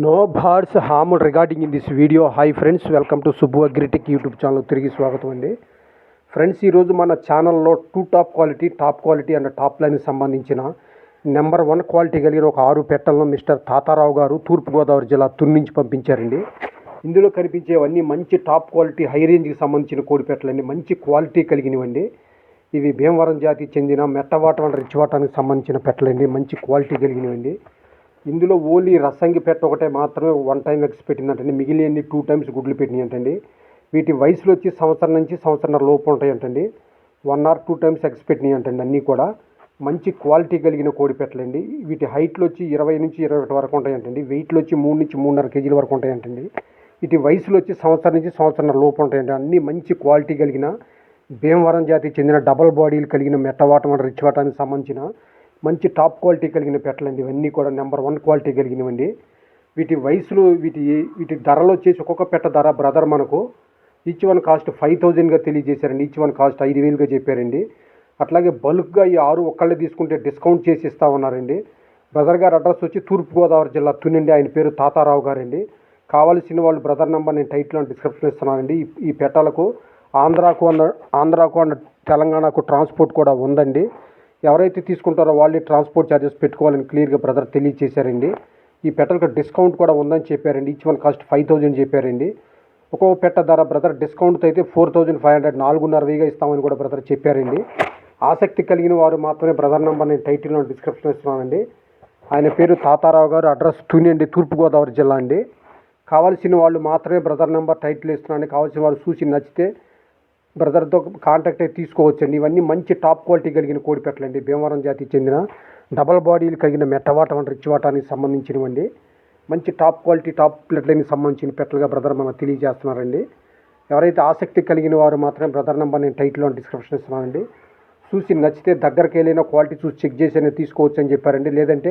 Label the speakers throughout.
Speaker 1: No birds harm regarding in this video hi friends welcome to Subbu Agritech YouTube channel తిరిగి స్వాగతం అండి. Friends ఈరోజు మన ఛానల్లో two top quality top quality and top లైన్కి సంబంధించిన నెంబర్ వన్ క్వాలిటీ కలిగిన ఒక ఆరు పెట్టలను మిస్టర్ తాతారావు గారు తూర్పుగోదావరి జిల్లా తుని పంపించారండి. ఇందులో కనిపించేవన్నీ మంచి టాప్ క్వాలిటీ హై రేంజ్కి సంబంధించిన కోడి పెట్టలన్నీ మంచి క్వాలిటీ కలిగినవండి. ఇవి భీమవరం జాతికి చెందిన మెట్టవాటం అండ్ రిచ్చివాటానికి సంబంధించిన పెట్టలండి. మంచి క్వాలిటీ కలిగినవండి. ఇందులో ఓన్లీ రసంగి పెట్ట ఒకటే మాత్రమే వన్ టైం ఎగ్స్ పెట్టిందంటండి. మిగిలిన టూ టైమ్స్ గుడ్లు పెట్టినాయంటండి. వీటి వయసులో వచ్చి సంవత్సరం నుంచి సంవత్సరంన్నర లోపు ఉంటాయంటండి. One or two times eggs పెట్టినాయంటండి అన్నీ కూడా. మంచి క్వాలిటీ కలిగిన కోడి పెట్టలండి. వీటి హైట్లో వచ్చి ఇరవై నుంచి ఇరవై ఒకటి వరకు ఉంటాయంటండి. వెయిట్లో వచ్చి మూడు నుంచి మూడున్నర కేజీల వరకు ఉంటాయంటండి. వీటి వయసులో వచ్చి సంవత్సరం నుంచి సంవత్సరంన్నర లోపు ఉంటాయండి అన్నీ మంచి క్వాలిటీ కలిగిన భీమవరం జాతికి చెందిన డబల్ బాడీలు కలిగిన మెట్టవాటం రిచ్ వాటానికి సంబంధించిన మంచి టాప్ క్వాలిటీ కలిగిన పెట్టలండి ఇవన్నీ కూడా నెంబర్ వన్ క్వాలిటీ కలిగినవండి. వీటి వయసులు వీటి వీటి ధరలు వచ్చేసి ఒక్కొక్క పెట్ట ధర బ్రదర్ మనకు ఈచ్ వన్ కాస్ట్ ఫైవ్ థౌజండ్గా తెలియజేశారండి. ఈచ్ వన్ కాస్ట్ ఐదు వేలుగా చెప్పారండి. అట్లాగే బల్క్గా ఈ ఆరు ఒక్కళ్ళే తీసుకుంటే డిస్కౌంట్ చేసి ఇస్తా ఉన్నారండి. బ్రదర్ గారు అడ్రస్ వచ్చి తూర్పుగోదావరి జిల్లా తునండి ఆయన పేరు తాతారావు గారండి. కావాల్సిన వాళ్ళు బ్రదర్ నెంబర్ నేను టైట్లో డిస్క్రిప్షన్ ఇస్తున్నానండి. ఈ- ఈ పెట్టాలకు ఆంధ్రాకు అన్న ఆంధ్రాకు అన్న తెలంగాణకు ట్రాన్స్పోర్ట్ కూడా ఉందండి. ఎవరైతే తీసుకుంటారో వాళ్ళే ట్రాన్స్పోర్ట్ ఛార్జెస్ పెట్టుకోవాలని క్లియర్గా బ్రదర్ తెలియజేశారండి. ఈ పెట్టలకు డిస్కౌంట్ కూడా ఉందని చెప్పారండి. Each one cost five thousand చెప్పారండి. ఒక్కొక్క పెట్ట ధర బ్రదర్ డిస్కౌంట్ అయితే ఫోర్ థౌజండ్ ఫైవ్ హండ్రెడ్ నాలుగున్నర వేగా ఇస్తామని కూడా బ్రదర్ చెప్పారండి. ఆసక్తి కలిగిన వారు మాత్రమే బ్రదర్ నెంబర్ నేను టైటిల్లో డిస్క్రిప్షన్ ఇస్తున్నానండి. ఆయన పేరు తాతారావు గారు అడ్రస్ తుని అండి తూర్పుగోదావరి జిల్లా అండి. కావాల్సిన వాళ్ళు మాత్రమే బ్రదర్ నెంబర్ టైటిల్ ఇస్తున్నాను కావాల్సిన వాళ్ళు చూసి నచ్చితే బ్రదర్తో కాంటాక్ట్ అయితే తీసుకోవచ్చండి. ఇవన్నీ మంచి టాప్ క్వాలిటీ కలిగిన కోడి పెట్టలండి. భీమవరం జాతికి చెందిన డబల్ బాడీలు కలిగిన మెట్టవాటం రిచ్ వాటానికి సంబంధించినవండి. మంచి టాప్ క్వాలిటీ టాప్ ప్లేట్లకి సంబంధించిన పెట్టలుగా బ్రదర్ మనకు తెలియజేస్తున్నారండి. ఎవరైతే ఆసక్తి కలిగిన వారు మాత్రమే బ్రదర్ నెంబర్ నేను టైటిల్లో డిస్క్రిప్షన్ ఇస్తున్నానండి. చూసి నచ్చితే దగ్గరికి వెళ్ళినా క్వాలిటీ చూసి చెక్ చేసి అయినా తీసుకోవచ్చు అని చెప్పారండి. లేదంటే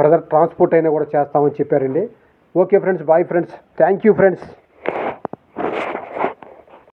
Speaker 1: బ్రదర్ ట్రాన్స్పోర్ట్ అయినా కూడా చేస్తామని చెప్పారండి. Okay friends bye friends. Thank you friends.